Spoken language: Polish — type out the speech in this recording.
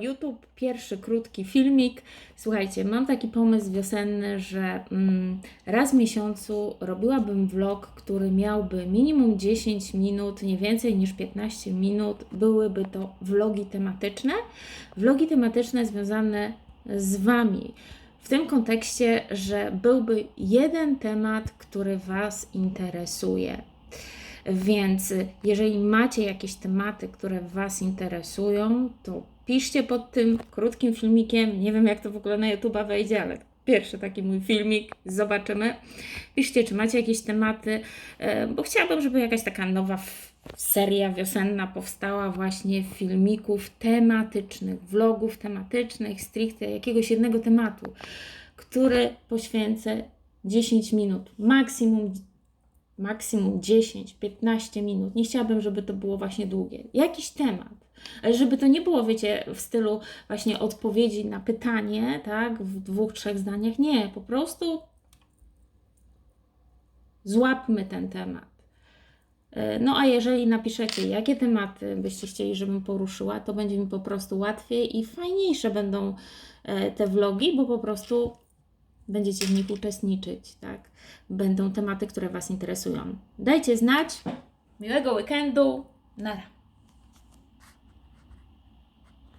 YouTube, pierwszy krótki filmik. Słuchajcie, mam taki pomysł wiosenny, że mm, raz w miesiącu robiłabym vlog, który miałby minimum 10 minut, nie więcej niż 15 minut. Byłyby to vlogi tematyczne. Vlogi tematyczne związane z Wami. W tym kontekście, że byłby jeden temat, który Was interesuje. Więc jeżeli macie jakieś tematy, które Was interesują, to piszcie pod tym krótkim filmikiem. Nie wiem, jak to w ogóle na YouTube'a wejdzie, ale pierwszy taki mój filmik, zobaczymy. Piszcie, czy macie jakieś tematy, e, bo chciałabym, żeby jakaś taka nowa seria wiosenna powstała właśnie filmików tematycznych, vlogów tematycznych, stricte jakiegoś jednego tematu, który poświęcę 10 minut, maksimum maksimum 10-15 minut. Nie chciałabym, żeby to było właśnie długie. Jakiś temat. Ale żeby to nie było, wiecie, w stylu właśnie odpowiedzi na pytanie, tak, w dwóch, trzech zdaniach. Nie, po prostu złapmy ten temat. E, No a jeżeli napiszecie, jakie tematy byście chcieli, żebym poruszyła, to będzie mi po prostu łatwiej i fajniejsze będą e, te vlogi, bo po prostu będziecie w nich uczestniczyć, tak? Będą tematy, które Was interesują. Dajcie znać. Miłego weekendu. Nara.